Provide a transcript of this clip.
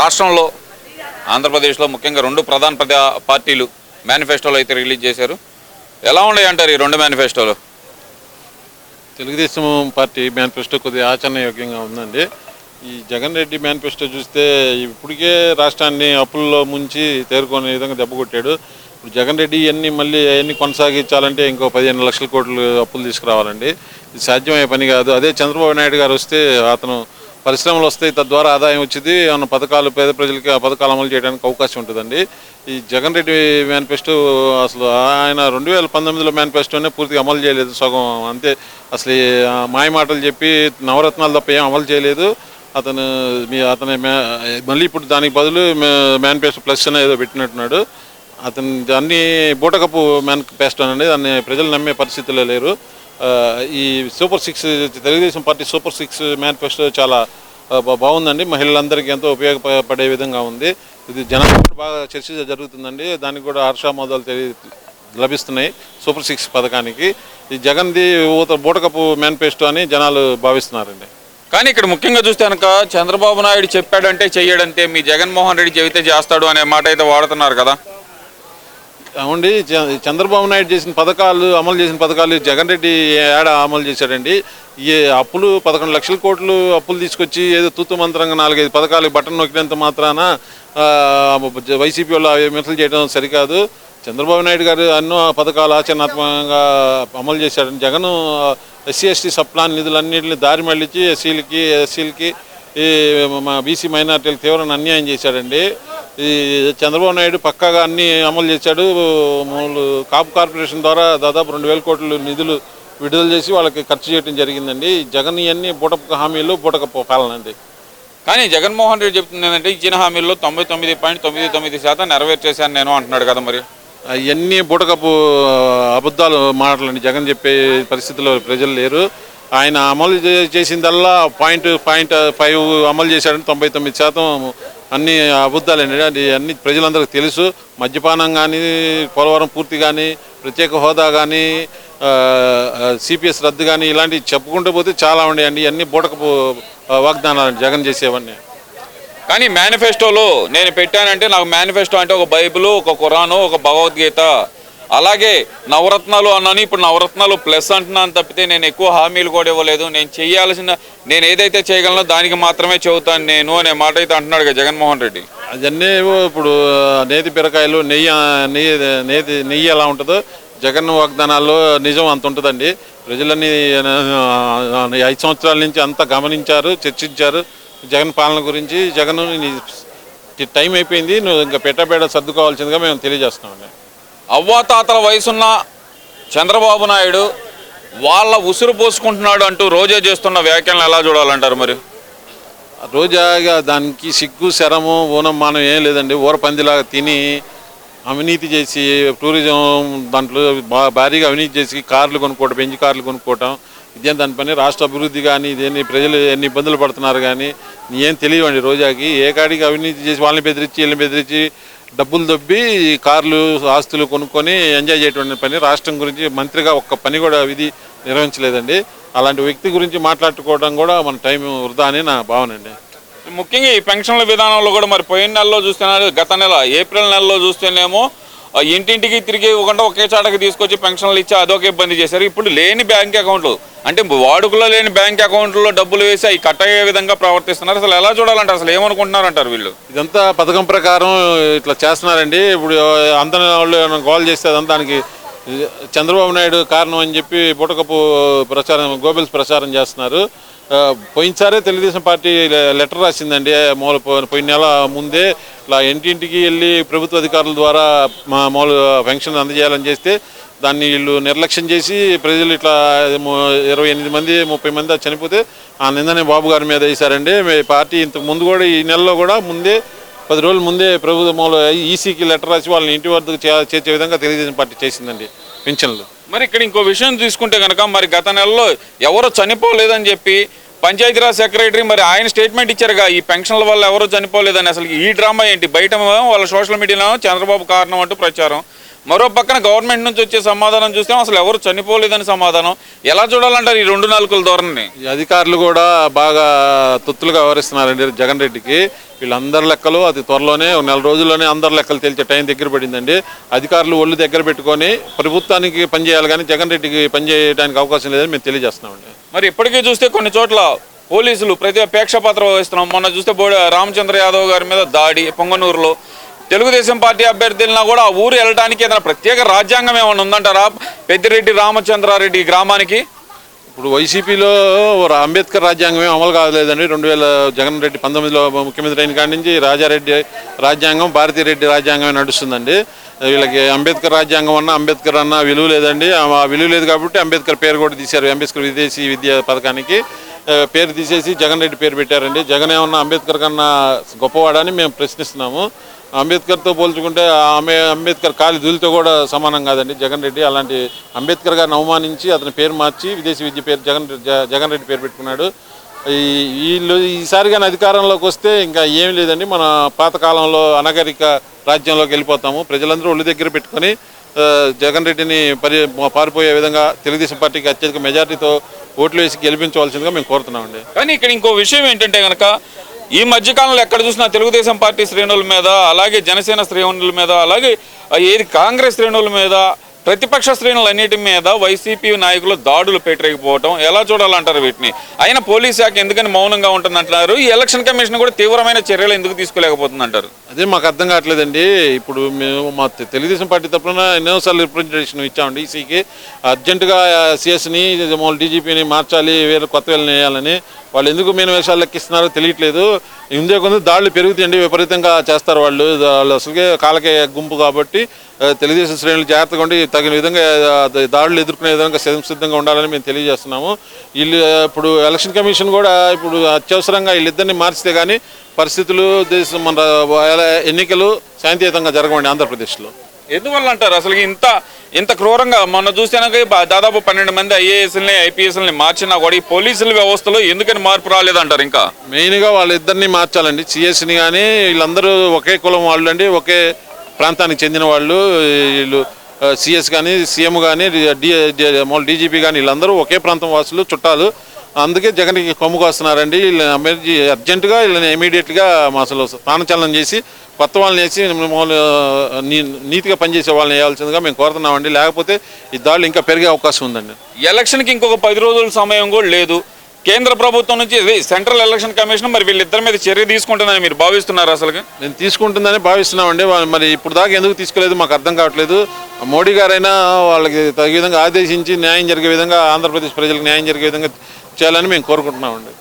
రాష్ట్రంలో ఆంధ్రప్రదేశ్లో ముఖ్యంగా రెండు ప్రధాన పార్టీలు మేనిఫెస్టోలు అయితే రిలీజ్ చేశారు. ఎలా ఉన్నాయి అంటారు ఈ రెండు మేనిఫెస్టోలు? తెలుగుదేశం పార్టీ మేనిఫెస్టో కొద్దిగా ఆచరణయోగ్యంగా ఉందండి. ఈ జగన్ రెడ్డి మేనిఫెస్టో చూస్తే ఇప్పటికే రాష్ట్రాన్ని అప్పుల్లో ముంచి తేరుకునే విధంగా దెబ్బ కొట్టాడు. ఇప్పుడు జగన్ రెడ్డి ఇవన్నీ మళ్ళీ అవన్నీ కొనసాగించాలంటే ఇంకో పదిహేను లక్షల కోట్లు అప్పులు తీసుకురావాలండి. ఇది సాధ్యమయ్యే పని కాదు. అదే చంద్రబాబు నాయుడు గారు వస్తే అతను పరిశ్రమలు వస్తాయి తద్వారా ఆదాయం వచ్చింది ఏమన్నా పథకాలు పేద ప్రజలకి ఆ పథకాలు అమలు చేయడానికి అవకాశం ఉంటుందండి. ఈ జగన్ రెడ్డి మేనిఫెస్టో అసలు ఆయన రెండు వేల పంతొమ్మిదిలో మేనిఫెస్టోనే పూర్తిగా అమలు చేయలేదు సగం. అంతే అసలు మాయ మాటలు చెప్పి నవరత్నాలు తప్ప ఏం అమలు చేయలేదు. అతను మీ అతని మళ్ళీ ఇప్పుడు దానికి బదులు మేనిఫెస్టో ప్లస్ అని ఏదో పెట్టినట్టున్నాడు. అతను దాన్ని బూటకపు మేనిఫెస్టో అండి దాన్ని ప్రజలు నమ్మే పరిస్థితిలో లేరు. ఈ super six Telugu Desam party super six manifesto చాలా బా- బాగుందండి. మహిళలందరికీ ఎంతో ఉపయోగపడే విధంగా ఉంది. ఇది జనాలు బాగా చర్చ జరుగుతుందండి. దానికి కూడా హర్షామోదాలు తెలియ లభిస్తున్నాయి సూపర్ సిక్స్ పథకానికి. ఈ జగన్ది ఊత బూటకపు మేనిఫెస్టో అని జనాలు భావిస్తున్నారండి. కానీ ఇక్కడ ముఖ్యంగా చూస్తే కనుక చంద్రబాబు నాయుడు చెప్పాడంటే చెయ్యడంతే మీ జగన్మోహన్ రెడ్డి చెబితే చేస్తాడు అనే మాట అయితే వాడుతున్నారు కదా. అవునండి చ- చంద్రబాబు నాయుడు చేసిన పథకాలు అమలు చేసిన పథకాలు జగన్ రెడ్డి ఏడ అమలు చేశాడండి? ఈ అప్పులు పదకొండు లక్షల కోట్లు అప్పులు తీసుకొచ్చి ఏదో తూతు మంత్రంగా నాలుగైదు పథకాలు బటన్ నొక్కినంత మాత్రాన వైసీపీ వాళ్ళు అవి విమర్శలు చేయడం సరికాదు. చంద్రబాబు నాయుడు గారు ఎన్నో పథకాలు ఆచరణాత్మకంగా అమలు చేశాడు Jagan SC ST sub plan నిధులన్నింటిని దారి మళ్ళించి ఎస్సీలకి ఎస్సీలకి ఈ మా బీసీ మైనార్టీలకు తీవ్రమైన అన్యాయం చేశాడండి. ఈ చంద్రబాబు నాయుడు పక్కాగా అన్ని అమలు చేశాడు. కాపు కార్పొరేషన్ ద్వారా దాదాపు రెండు వేల కోట్ల నిధులు విడుదల చేసి వాళ్ళకి ఖర్చు చేయడం జరిగిందండి. జగన్ ఇవన్నీ బూటపు హామీలు బూటకపు పాలన అండి. కానీ జగన్మోహన్ రెడ్డి చెప్తుంది ఏంటంటే ఇచ్చిన హామీల్లో తొంభై తొమ్మిది పాయింట్ తొమ్మిది తొమ్మిది శాతం నెరవేర్చేశాను నేను అంటున్నాడు కదా మరి. అవన్నీ బూటకపు అబద్ధాలు మాటలండి. జగన్ చెప్పే పరిస్థితిలో ప్రజలు లేరు. ఆయన అమలు చేసిందల్లా పాయింట్ పాయింట్ ఫైవ్ అమలు చేశాడని తొంభై తొమ్మిది శాతం అన్ని అబద్ధాలండి అది అన్ని ప్రజలందరికీ తెలుసు. మద్యపానం కానీ పోలవరం పూర్తి కానీ ప్రత్యేక హోదా కానీ సిపిఎస్ రద్దు కానీ ఇలాంటివి చెప్పుకుంటూ పోతే చాలా ఉన్నాయండి అన్ని బూటకపు వాగ్దానాలు జగన్ చేసేవన్నీ. కానీ మేనిఫెస్టోలో నేను పెట్టానంటే నాకు మేనిఫెస్టో అంటే ఒక బైబిల్ ఒక ఖురాను ఒక భగవద్గీత అలాగే నవరత్నాలు అన్నాను ఇప్పుడు నవరత్నాలు ప్లస్ అంటున్నాను తప్పితే నేను ఎక్కువ హామీలు కూడా ఇవ్వలేదు. నేను చేయాల్సిన నేను ఏదైతే చేయగలనో దానికి మాత్రమే చెబుతాను నేను అనే మాట అయితే అంటున్నాడు జగన్మోహన్ రెడ్డి. అవన్నీ ఇప్పుడు నేతి బీరకాయలు నెయ్యి నెయ్యి నేతి నెయ్యి ఎలా ఉంటుందో జగన్ వాగ్దానాల్లో నిజం అంత ఉంటుందండి. ప్రజలన్నీ ఐదు సంవత్సరాల నుంచి అంతా గమనించారు చర్చించారు. జగన్ పాలన గురించి జగన్ టైం అయిపోయింది నువ్వు ఇంకా పెట్టబేడ సర్దుకోవాల్సిందిగా మేము తెలియజేస్తున్నామండి. అవ్వాతాతల వయసున్న చంద్రబాబు నాయుడు వాళ్ళ ఉసురు పోసుకుంటున్నాడు అంటూ రోజా చేస్తున్న వ్యాఖ్యలను ఎలా చూడాలంటారు మరి? రోజాగా దానికి సిగ్గు శరము ఊనం మానం ఏం లేదండి. ఊర పందిలాగా తిని అవినీతి చేసి టూరిజం దాంట్లో బా- భారీగా అవినీతి చేసి కార్లు కొనుక్కోవటం బెంచ్ కార్లు కొనుక్కోవటం ఇదేం దాని పని? రాష్ట్ర అభివృద్ధి కానీ ఇదేని ప్రజలు ఎన్ని ఇబ్బందులు పడుతున్నారు కానీ ఏం తెలియవండి రోజాకి. ఏ కాడికి అవినీతి చేసి వాళ్ళని బెదిరించి వీళ్ళని బెదిరించి డబ్బులు దొబ్బి కార్లు ఆస్తులు కొనుక్కొని ఎంజాయ్ చేయటువంటి పని. రాష్ట్రం గురించి మంత్రిగా ఒక్క పని కూడా విధి నిర్వహించలేదండి. అలాంటి వ్యక్తి గురించి మాట్లాడుకోవడం కూడా మన టైం వృధా అని నా భావన అండి. ముఖ్యంగా ఈ పెన్షన్ల విధానంలో కూడా మరి పోయిన నెలలో చూస్తున్నారు గత నెల ఏప్రిల్ నెలలో చూస్తేనేమో ఇంటింటికి తిరిగి ఇవ్వకుండా ఒకే చాటకి తీసుకొచ్చి పెన్షన్లు ఇచ్చి అదొక ఇబ్బంది చేశారు. ఇప్పుడు లేని బ్యాంక్ అకౌంట్లు అంటే వాడుకలో లేని బ్యాంక్ అకౌంట్లో డబ్బులు వేసి అవి కట్ అయ్యే విధంగా ప్రవర్తిస్తున్నారు. అసలు ఎలా చూడాలంటే అసలు ఏమనుకుంటున్నారు అంటారు వీళ్ళు? ఇదంతా పథకం ప్రకారం ఇట్లా చేస్తున్నారండి. ఇప్పుడు అందరి వాళ్ళు ఏమైనా గోల్ చేస్తే అదంతా దానికి చంద్రబాబు నాయుడు కారణం అని చెప్పి బుటకపు ప్రచారం గోబెల్స్ ప్రచారం చేస్తున్నారు. పోయినసారే తెలుగుదేశం పార్టీ లెటర్ రాసిందండి మూల పోయిన నెల ముందే. ఇలా ఇంటింటికి వెళ్ళి ప్రభుత్వ అధికారుల ద్వారా మా మూల పెన్షన్ అందజేయాలని చేస్తే దాన్ని వీళ్ళు నిర్లక్ష్యం చేసి ప్రజలు ఇట్లా ఇరవై ఎనిమిది మంది ముప్పై మంది చనిపోతే ఆ నిందనే బాబు గారి మీద వేశారండి. పార్టీ ఇంతకు ముందు కూడా ఈ నెలలో కూడా ముందే పది రోజుల ముందే ప్రభుత్వంలో ఈసీకి లెటర్ రాసి వాళ్ళని ఇంటి వద్దకు చేర్చే విధంగా తెలుగుదేశం పార్టీ చేసిందండి పింఛన్లు. మరి ఇక్కడ ఇంకో విషయం తీసుకుంటే కనుక మరి గత నెలలో ఎవరు చనిపోలేదని చెప్పి పంచాయతీరాజ్ సెక్రటరీ మరి ఆయన స్టేట్మెంట్ ఇచ్చారుగా ఈ పెన్షన్ల వల్ల ఎవరో చనిపోలేదని. అసలు ఈ డ్రామా ఏంటి? బయట వాళ్ళ సోషల్ మీడియాలో చంద్రబాబు కారణం అంటూ ప్రచారం. మరో పక్కన గవర్నమెంట్ నుంచి వచ్చే సమాధానం చూస్తే అసలు ఎవరు చనిపోలేదని సమాధానం. ఎలా చూడాలంటారు ఈ రెండు నాలుగుల ధోరణిని? ఈ అధికారులు కూడా బాగా తొత్తులుగా వ్యవహరిస్తున్నారండి జగన్ రెడ్డికి. వీళ్ళందరి లెక్కలు అతి త్వరలోనే ఒక నెల రోజుల్లోనే అందరి లెక్కలు తేల్చే టైం దగ్గర పడిందండి. అధికారులు ఒళ్ళు దగ్గర పెట్టుకొని ప్రభుత్వానికి పనిచేయాలి కానీ జగన్ రెడ్డికి పనిచేయడానికి అవకాశం లేదని మేము తెలియజేస్తున్నామండి. మరి ఇప్పటికీ చూస్తే కొన్ని చోట్ల పోలీసులు ప్రతి అపేక్ష పాత్ర వహిస్తున్నాం. మొన్న చూస్తే బోడి రామచంద్ర యాదవ్ గారి మీద దాడి పొంగనూరులో. తెలుగుదేశం పార్టీ అభ్యర్థులను కూడా ఆ ఊరు వెళ్ళడానికి ఏదైనా ప్రత్యేక రాజ్యాంగం ఏమైనా ఉందంటారా? పెద్దిరెడ్డి రామచంద్రారెడ్డి గ్రామానికి? ఇప్పుడు వైసీపీలో అంబేద్కర్ రాజ్యాంగమే అమలు కాలేదండి. రెండు వేల జగన్ రెడ్డి పంతొమ్మిదిలో ముఖ్యమంత్రి అయిన కాడి నుంచి రాజారెడ్డి రాజ్యాంగం భారతీరెడ్డి రాజ్యాంగమే నడుస్తుందండి. వీళ్ళకి అంబేద్కర్ రాజ్యాంగం అన్న అంబేద్కర్ అన్న విలువ లేదండి. ఆ విలువ లేదు కాబట్టి అంబేద్కర్ పేరు కూడా తీశారు. అంబేద్కర్ విదేశీ విద్యా పథకానికి పేరు తీసేసి జగన్ రెడ్డి పేరు పెట్టారండి. జగన్ ఏమన్నా అంబేద్కర్ కన్నా గొప్పవాడని మేము ప్రశ్నిస్తున్నాము. అంబేద్కర్తో పోల్చుకుంటే ఆమె అంబేద్కర్ కాలి ధూళితో కూడా సమానం కాదండి. జగన్ రెడ్డి అలాంటి అంబేద్కర్ గారిని అవమానించి అతని పేరు మార్చి విదేశీ విద్య పేరు జగన్ జ- జగన్ రెడ్డి పేరు పెట్టుకున్నాడు. ఈ వీళ్ళు ఈసారి కానీ అధికారంలోకి వస్తే ఇంకా ఏం లేదండి. మన పాతకాలంలో అనగరిక రాజ్యంలోకి వెళ్ళిపోతాము. ప్రజలందరూ ఒళ్ళు దగ్గర పెట్టుకొని జగన్ రెడ్డిని పరి పారిపోయే విధంగా తెలుగుదేశం పార్టీకి అత్యధిక మెజార్టీతో ఓట్లు వేసి గెలిపించవలసిందిగా మేము కోరుతున్నామండి. కానీ ఇక్కడ ఇంకో విషయం ఏంటంటే కనుక ఈ మధ్యకాలంలో ఎక్కడ చూసినా తెలుగుదేశం పార్టీ శ్రేణుల మీద అలాగే జనసేన శ్రేణుల మీద అలాగే ఏది కాంగ్రెస్ శ్రేణుల మీద ప్రతిపక్ష శ్రేణులు అన్నిటి మీద వైసీపీ నాయకులు దాడులు పెట్టలేకపోవటం ఎలా చూడాలంటారు వీటిని? అయినా పోలీస్ శాఖ ఎందుకని మౌనంగా ఉంటుందంటున్నారు? ఈ ఎలక్షన్ కమిషన్ కూడా తీవ్రమైన చర్యలు ఎందుకు తీసుకోలేకపోతుందంటారు? అదే మాకు అర్థం కావట్లేదండి. ఇప్పుడు మేము మా తెలుగుదేశం పార్టీ తరఫున ఎన్నోసార్లు రిప్రజెంటేషన్ ఇచ్చామండి ఈసీకి. అర్జెంటుగా సిఎస్ని మామూలు డీజీపీని మార్చాలి వేరే కొత్త వేళ్ళని వేయాలని. వాళ్ళు ఎందుకు మేము వేషాలు లెక్కిస్తున్నారో తెలియట్లేదు. ఇందే కొంత దాడులు పెరుగుతాయండి విపరీతంగా చేస్తారు వాళ్ళు. వాళ్ళు అసలుకే కాలకే గుంపు కాబట్టి తెలుగుదేశం శ్రేణులు జాగ్రత్తగా ఉండి తగిన విధంగా దాడులు ఎదుర్కొనే విధంగా సిద్ధంగా ఉండాలని మేము తెలియజేస్తున్నాము. వీళ్ళు ఇప్పుడు ఎలక్షన్ కమిషన్ కూడా ఇప్పుడు అత్యవసరంగా వీళ్ళిద్దరిని మార్చితే కానీ పరిస్థితులు దేశం మన ఎన్నికలు శాంతియుతంగా జరగవండి ఆంధ్రప్రదేశ్లో. ఎందువల్ల అంటారు? అసలు ఇంత ఇంత క్రూరంగా మొన్న చూసాక దాదాపు పన్నెండు మంది ఐఏఎస్ని ఐపీఎస్ని మార్చినా కూడా ఈ పోలీసుల వ్యవస్థలో ఎందుకని మార్పు రాలేదంటారు ఇంకా? మెయిన్గా వాళ్ళిద్దరిని మార్చాలండి. సిఎస్ని కానీ వీళ్ళందరూ ఒకే కులం వాళ్ళు అండి ఒకే ప్రాంతానికి చెందిన వాళ్ళు వీళ్ళు సిఎస్ కానీ సీఎం కానీ మామూలు డీజీపీ కానీ వీళ్ళందరూ ఒకే ప్రాంతం వాసులు చుట్టాలు. అందుకే జగన్కి కొమ్ముకు వస్తున్నారండి. వీళ్ళని ఎమర్జీ అర్జెంటుగా వీళ్ళని ఇమీడియట్గా అసలు స్థానచలనం చేసి కొత్త వాళ్ళని వేసి మామూలు నీ- నీతిగా పనిచేసే వాళ్ళని వేయాల్సిందిగా మేము కోరుతున్నామండి. లేకపోతే ఈ దాడులు ఇంకా పెరిగే అవకాశం ఉందండి. ఎలక్షన్కి ఇంకొక పది రోజుల సమయం కూడా లేదు. కేంద్ర ప్రభుత్వం నుంచి ఇది సెంట్రల్ ఎలక్షన్ కమిషన్ మరి వీళ్ళిద్దరి మీద చర్య తీసుకుంటుందని మీరు భావిస్తున్నారు అసలు నేను తీసుకుంటుందని భావిస్తున్నామండి. మరి ఇప్పుడు దాకా ఎందుకు తీసుకోలేదు? మాకు అర్థం కావట్లేదు. మోడీ గారైనా వాళ్ళకి తగిన విధంగా ఆదేశించి న్యాయం జరిగే విధంగా ఆంధ్రప్రదేశ్ ప్రజలకు న్యాయం జరిగే విధంగా చేయాలని మేము కోరుకుంటున్నామండి.